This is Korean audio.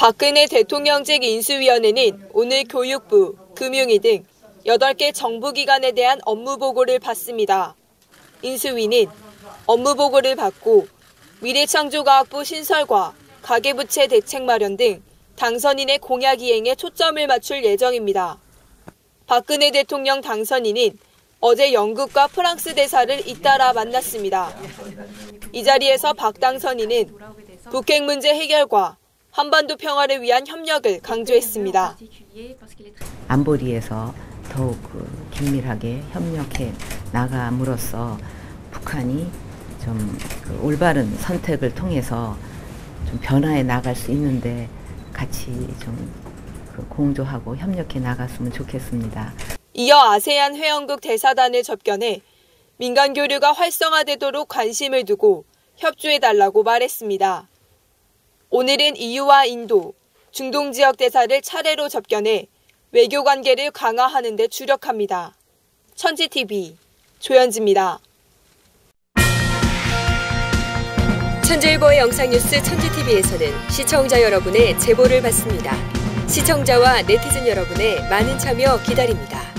박근혜 대통령직 인수위원회는 오늘 교육부, 금융위 등 8개 정부기관에 대한 업무 보고를 받습니다. 인수위는 업무 보고를 받고 미래창조과학부 신설과 가계부채 대책 마련 등 당선인의 공약 이행에 초점을 맞출 예정입니다. 박근혜 대통령 당선인은 어제 영국과 프랑스 대사를 잇따라 만났습니다. 이 자리에서 박 당선인은 북핵 문제 해결과 한반도 평화를 위한 협력을 강조했습니다. 안보리에서 더욱 그 긴밀하게 협력해 나감으로써 북한이 좀그 올바른 선택을 통해서 좀 변화해 나갈 수 있는데 같이 좀그 공조하고 협력해 나갔으면 좋겠습니다. 이어 아세안 회원국 대사단을 접견해 민간 교류가 활성화되도록 관심을 두고 협조해 달라고 말했습니다. 오늘은 EU와 인도, 중동 지역 대사를 차례로 접견해 외교 관계를 강화하는 데 주력합니다. 천지TV 조현지입니다. 천재일보의 영상뉴스 천지TV에서는 시청자 여러분의 제보를 받습니다. 시청자와 네티즌 여러분의 많은 참여 기다립니다.